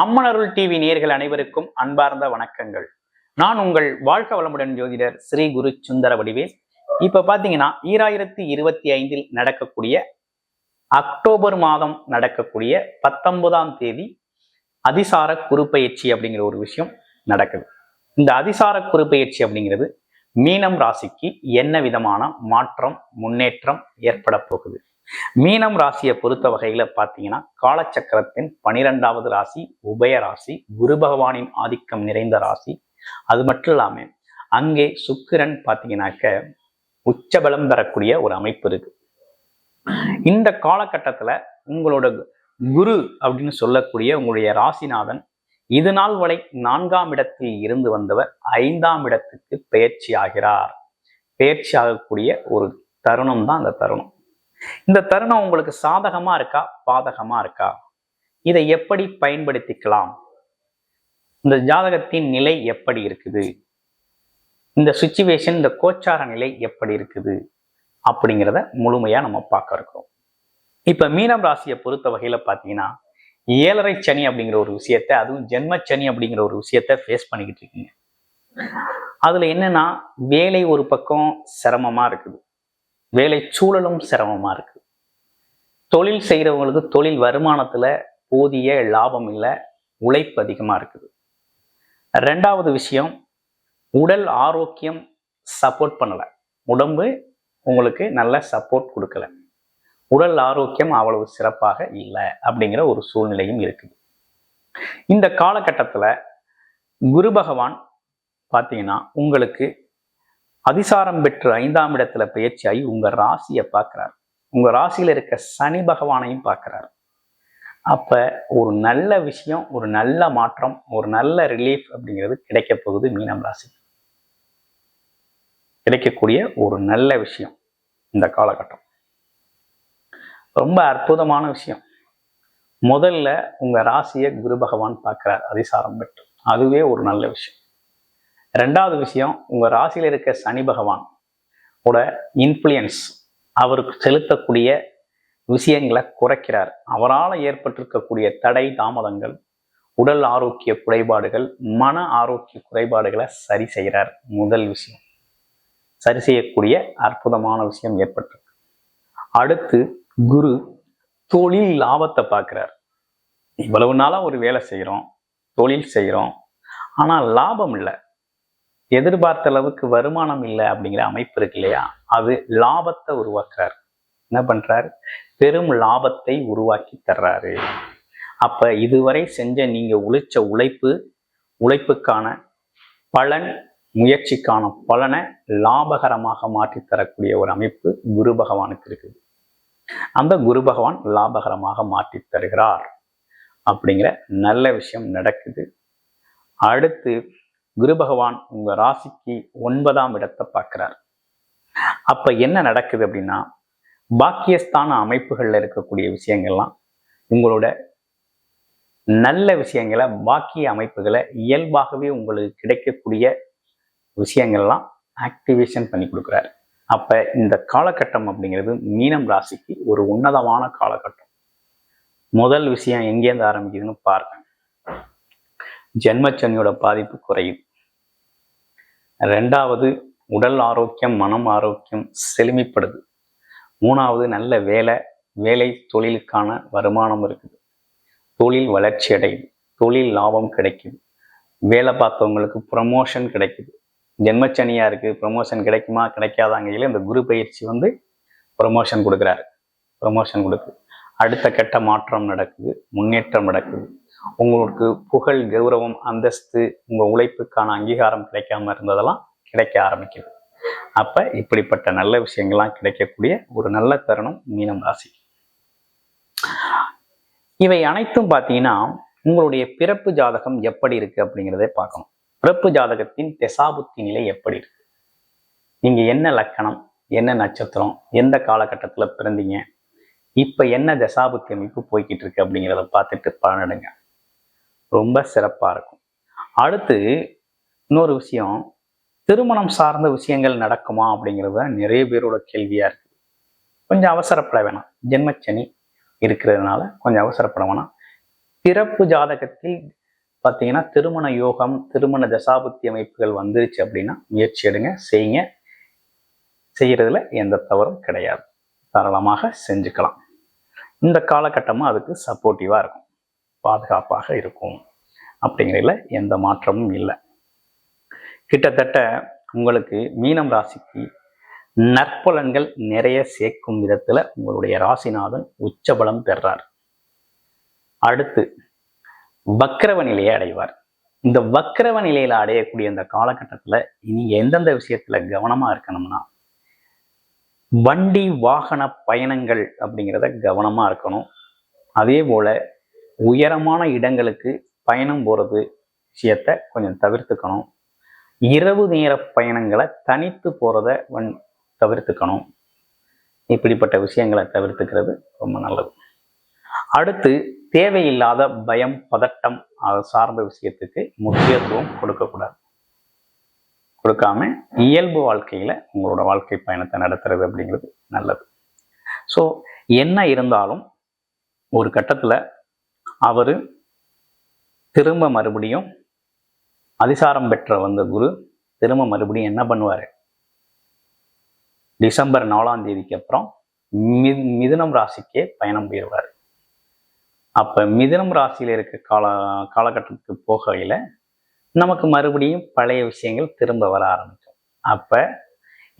அம்மனருள் TV நேர்கள் அனைவருக்கும் அன்பார்ந்த வணக்கங்கள். நான் உங்கள் வாழ்க வளமுடன் ஜோதிடர் ஸ்ரீ குரு சுந்தர வடிவேல். இப்ப பாத்தீங்கன்னா ஈராயிரத்தி இருபத்தி ஐந்தில் நடக்கக்கூடிய அக்டோபர் மாதம் நடக்கக்கூடிய பத்தொன்பதாம் தேதி அதிசார குறுப்பெயர்ச்சி அப்படிங்கிற ஒரு விஷயம் நடக்குது. இந்த அதிசார குறுப்பெயர்ச்சி அப்படிங்கிறது மீனம் ராசிக்கு என்ன விதமான மாற்றம் முன்னேற்றம் ஏற்பட போகுது? மீனம் ராசியை பொறுத்த வகையில பாத்தீங்கன்னா காலச்சக்கரத்தின் பனிரெண்டாவது ராசி உபய ராசி குரு பகவானின் ஆதிக்கம் நிறைந்த ராசி. அது மட்டும் இல்லாம அங்கே சுக்கிரன் பாத்தீங்கன்னாக்க உச்சபலம் தரக்கூடிய ஒரு அமைப்பு இருக்கு. இந்த காலகட்டத்துல உங்களோட குரு அப்படின்னு சொல்லக்கூடிய உங்களுடைய ராசிநாதன் இது நாள் வரை நான்காம் இடத்தில் இருந்து வந்தவர் ஐந்தாம் இடத்துக்கு பெயர்ச்சி ஆகிறார் பெயர்ச்சி ஆகக்கூடிய ஒரு தருணம் தான் அந்த தருணம். இந்த தருணம் உங்களுக்கு சாதகமா இருக்கா? பாதகமா இருக்கா? இதை எப்படி பயன்படுத்திக்கலாம்? இந்த ஜாதகத்தின் நிலை எப்படி இருக்குது? இந்த சுச்சுவேஷன் இந்த கோச்சார நிலை எப்படி இருக்குது? அப்படிங்கிறத முழுமையா நம்ம பார்க்க இருக்கோம் இப்ப மீனம் ராசியை பொறுத்த வகையில பாத்தீங்கன்னா ஏழரை சனி அப்படிங்கிற ஒரு விஷயத்த அதுவும் ஜென்ம சனி அப்படிங்கிற ஒரு விஷயத்த ஃபேஸ் பண்ணிக்கிட்டு இருக்கீங்க. அதுல என்னன்னா வேலை ஒரு பக்கம் சிரமமா இருக்குது. வேலை சூழலும் சிரமமாக இருக்குது தொழில் செய்கிறவங்களுக்கு தொழில் வருமானத்தில் போதிய லாபம் இல்லை உழைப்பு அதிகமாக இருக்குது. ரெண்டாவது விஷயம் உடல் ஆரோக்கியம் சப்போர்ட் பண்ணலை. உடம்பு உங்களுக்கு நல்ல சப்போர்ட் கொடுக்கல. உடல் ஆரோக்கியம் அவ்வளவு சிறப்பாக இல்லை அப்படிங்கிற ஒரு சூழ்நிலையும் இருக்குது. இந்த காலகட்டத்தில் குரு பகவான் பார்த்தீங்கன்னா உங்களுக்கு அதிசாரம் பெற்று ஐந்தாம் இடத்துல பயிற்சியாகி உங்க ராசியை பார்க்கிறார். உங்க ராசியில இருக்க சனி பகவானையும் பார்க்கிறார். அப்ப ஒரு நல்ல விஷயம் ஒரு நல்ல மாற்றம் ஒரு நல்ல ரிலீஃப் அப்படிங்கிறது கிடைக்க போகுது மீனம் ராசி. கிடைக்கக்கூடிய ஒரு நல்ல விஷயம் இந்த காலகட்டம். ரொம்ப அற்புதமான விஷயம். முதல்ல உங்க ராசியை குரு பகவான் பார்க்கிறார் அதிசாரம் பெற்று. அதுவே ஒரு நல்ல விஷயம். ரெண்டாவது விஷயம் உங்கள் ராசியில இருக்க சனி பகவான் ஓட இன்ஃப்ளூயன்ஸ் அவருக்கு செலுத்தக்கூடிய விஷயங்களை குறைக்கிறார். அவரால் ஏற்பட்டிருக்கக்கூடிய தடை தாமதங்கள் உடல் ஆரோக்கிய குறைபாடுகள் மன ஆரோக்கிய குறைபாடுகளை சரி செய்கிறார். முதல் விஷயம். சரி செய்யக்கூடிய அற்புதமான விஷயம் ஏற்பட்டிருக்கு. அடுத்து குரு தொழில் லாபத்தை பார்க்குறார். இவ்வளவு நாளாக ஒரு வேலை செய்கிறோம் தொழில் செய்கிறோம் ஆனால் லாபம் இல்லை. எதிர்பார்த்த அளவுக்கு வருமானம் இல்லை அப்படிங்கிற அமைப்பு இருக்கு இல்லையா? அது லாபத்தை உருவாக்குறார். என்ன பண்றாரு? பெரும் லாபத்தை உருவாக்கி தர்றாரு. அப்ப இதுவரை செஞ்ச நீங்க உழைச்ச உழைப்பு உழைப்புக்கான பலன் முயற்சிக்கான பலனை லாபகரமாக மாற்றி தரக்கூடிய ஒரு அமைப்பு குரு பகவானுக்கு இருக்குது. அந்த குரு பகவான் லாபகரமாக மாற்றி தருகிறார். அப்படிங்கிற நல்ல விஷயம் நடக்குது. அடுத்து குரு பகவான் உங்க ராசிக்கு ஒன்பதாம் இடத்தை பார்க்கிறார். அப்ப என்ன நடக்குது அப்படின்னா பாக்கியஸ்தான அமைப்புகள்ல இருக்கக்கூடிய விஷயங்கள்லாம் உங்களோட நல்ல விஷயங்களை பாக்கிய அமைப்புகளை இயல்பாகவே உங்களுக்கு கிடைக்கக்கூடிய விஷயங்கள்லாம் ஆக்டிவேஷன் பண்ணி கொடுக்குறாரு. அப்ப இந்த காலகட்டம் அப்படிங்கிறது மீனம் ராசிக்கு ஒரு உன்னதமான காலகட்டம். முதல் விஷயம் எங்கேருந்து ஆரம்பிக்குதுன்னு பாருங்க. ஜென்மச்சனியோட பாதிப்பு குறையும். ரெண்டாவது உடல் ஆரோக்கியம் மனம் ஆரோக்கியம் செழுமைப்படுது. மூணாவது நல்ல வேலை வேலை தொழிலுக்கான வருமானம் இருக்குது. தொழில் வளர்ச்சி அடையுது தொழில் லாபம் கிடைக்குது வேலை பார்த்தவங்களுக்கு ப்ரமோஷன் கிடைக்குது. ஜென்மச்சனியா இருக்கு ப்ரமோஷன் கிடைக்குமா கிடைக்காதாங்கையில் இந்த குரு பயிற்சி வந்து ப்ரமோஷன் கொடுக்குறாரு. ப்ரமோஷன் கொடுக்குது. அடுத்த கட்ட மாற்றம் நடக்குது முன்னேற்றம் நடக்குது. உங்களுக்கு புகழ் கௌரவம் அந்தஸ்து உங்க உழைப்புக்கான அங்கீகாரம் கிடைக்காம இருந்ததெல்லாம் கிடைக்க ஆரம்பிக்குது. அப்ப இப்படிப்பட்ட நல்ல விஷயங்கள்லாம் கிடைக்கக்கூடிய ஒரு நல்ல தருணம் மீனம் ராசி. இவை அனைத்தும் பார்த்தீங்கன்னா உங்களுடைய பிறப்பு ஜாதகம் எப்படி இருக்கு அப்படிங்கிறதே பார்க்கணும். பிறப்பு ஜாதகத்தின் தெசாபுத்தி நிலை எப்படி இருக்கு? நீங்க என்ன லக்கணம் என்ன நட்சத்திரம் எந்த காலகட்டத்துல பிறந்தீங்க இப்ப என்ன தசாபுத்தி அமைப்பு போய்கிட்டு இருக்கு அப்படிங்கிறத பார்த்துட்டு பலனடுங்க. ரொம்ப சிறப்பா இருக்கும். அடுத்து இன்னொரு விஷயம் திருமணம் சார்ந்த விஷயங்கள் நடக்குமா அப்படிங்கிறது நிறைய பேரோட கேள்வியாக இருக்கு. கொஞ்சம் அவசரப்பட வேணாம் ஜென்மச்சனி இருக்கிறதுனால கொஞ்சம் அவசரப்பட வேணாம் பிறப்பு ஜாதகத்தில் பார்த்தீங்கன்னா திருமண யோகம் திருமண தசாபுத்தி அமைப்புகள் வந்துருச்சு அப்படின்னா முயற்சி எடுங்க செய்யுங்க. செய்யறதுல எந்த தவறும் கிடையாது. தாராளமாக செஞ்சுக்கலாம். இந்த காலகட்டமும் அதுக்கு சப்போர்ட்டிவாக இருக்கும். பாதுகாப்பாக இருக்கும். அப்படிங்கிறதுல எந்த மாற்றமும் இல்லை. கிட்டத்தட்ட உங்களுக்கு மீனம் ராசிக்கு நற்பலன்கள் நிறைய சேர்க்கும் விதத்துல உங்களுடைய ராசிநாதன் உச்சபலம் பெறார். அடுத்து வக்கரவ நிலையை அடைவார். இந்த வக்கரவ நிலையில அடையக்கூடிய இந்த காலகட்டத்துல நீங்கள் எந்தெந்த விஷயத்துல கவனமா இருக்கணும்னா வண்டி வாகன பயணங்கள் அப்படிங்கிறத கவனமா இருக்கணும். அதே போல உயரமான இடங்களுக்கு பயணம் போகிறது விஷயத்த கொஞ்சம் தவிர்த்துக்கணும். இரவு நேர பயணங்களை தனித்து போகிறத வன் தவிர்த்துக்கணும். இப்படிப்பட்ட விஷயங்களை தவிர்த்துக்கிறது ரொம்ப நல்லது. அடுத்து தேவையில்லாத பயம் பதட்டம் அதை சார்ந்த விஷயத்துக்கு முக்கியத்துவம் கொடுக்கக்கூடாது. கொடுக்காம இயல்பு வாழ்க்கையில உங்களோட வாழ்க்கை பயணத்தை நடத்துறது அப்படிங்கிறது நல்லது. ஸோ என்ன இருந்தாலும் ஒரு கட்டத்தில் அவரு திரும்ப மறுபடியும் அதிசாரம் பெற்ற வந்த குரு திரும்ப மறுபடியும் என்ன பண்ணுவாரு? டிசம்பர் நாலாம் தேதிக்கு அப்புறம் மி மிதுனம் ராசிக்கே பயணம் போயிடுவார். அப்போ மிதுனம் ராசியில் இருக்க கால காலகட்டத்துக்கு போகையில் நமக்கு மறுபடியும் பழைய விஷயங்கள் திரும்ப வர ஆரம்பிக்கும். அப்போ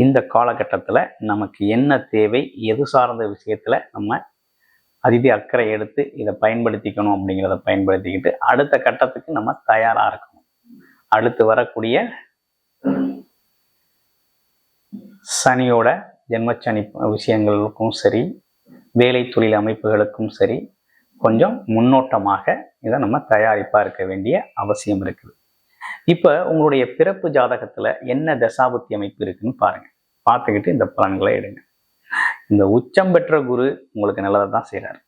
இந்த காலகட்டத்தில் நமக்கு என்ன தேவை எது சார்ந்த விஷயத்தில் நம்ம அதிதி அக்கறை எடுத்து இதை பயன்படுத்திக்கணும் அப்படிங்கிறத பயன்படுத்திக்கிட்டு அடுத்த கட்டத்துக்கு நம்ம தயாராக இருக்கணும். அடுத்து வரக்கூடிய சனியோட ஜென்மச்சனி விஷயங்களுக்கும் சரி வேலை தொழில் அமைப்புகளுக்கும் சரி கொஞ்சம் முன்னோட்டமாக இதை நம்ம தயாரிப்பாக இருக்க வேண்டிய அவசியம் இருக்குது. இப்போ உங்களுடைய பிறப்பு ஜாதகத்தில் என்ன தசாபுத்தி அமைப்பு இருக்குன்னு பாருங்க. பார்த்துக்கிட்டு இந்த பலன்களை எடுங்க. இந்த உச்சம் பெற்ற குரு உங்களுக்கு நல்லதை தான் செய்கிறார்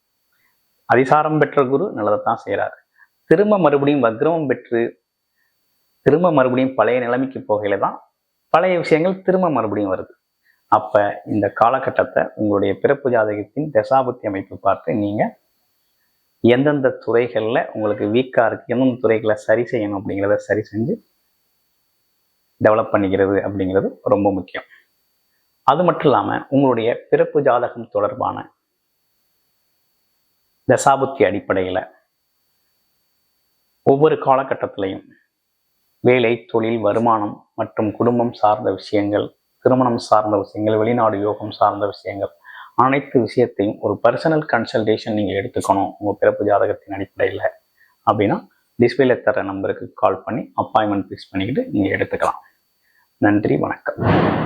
அதிசாரம் பெற்ற குரு நல்லதை தான் செய்கிறார் திரும்ப மறுபடியும் வக்ரமம் பெற்று திரும்ப மறுபடியும் பழைய நிலைமைக்கு போகையில தான் பழைய விஷயங்கள் திரும்ப மறுபடியும் வருது. அப்ப இந்த காலகட்டத்தை உங்களுடைய பிறப்பு ஜாதகத்தின் தசாபத்தி அமைப்பு பார்த்து நீங்க எந்தெந்த துறைகளில் உங்களுக்கு வீக்காக இருக்குது எந்தெந்த துறைகளை சரி செய்யணும் அப்படிங்கிறத சரி செஞ்சு டெவலப் பண்ணிக்கிறது அப்படிங்கிறது ரொம்ப முக்கியம். அது மட்டும் இல்லாமல் உங்களுடைய பிறப்பு ஜாதகம் தொடர்பான தசாபுத்தி அடிப்படையில் ஒவ்வொரு காலகட்டத்திலையும் வேலை தொழில் வருமானம் மற்றும் குடும்பம் சார்ந்த விஷயங்கள் திருமணம் சார்ந்த விஷயங்கள் வெளிநாடு யோகம் சார்ந்த விஷயங்கள் அனைத்து விஷயத்தையும் ஒரு பர்சனல் கன்சல்டேஷன் நீங்கள் எடுத்துக்கணும் உங்கள் பிறப்பு ஜாதகத்தின் அடிப்படையில் அப்படின்னா டிஸ்பிளே தர நம்பருக்கு கால் பண்ணி அப்பாயின்மெண்ட் ஃபிக்ஸ் பண்ணிக்கிட்டு நீங்கள் எடுத்துக்கலாம். நன்றி வணக்கம்.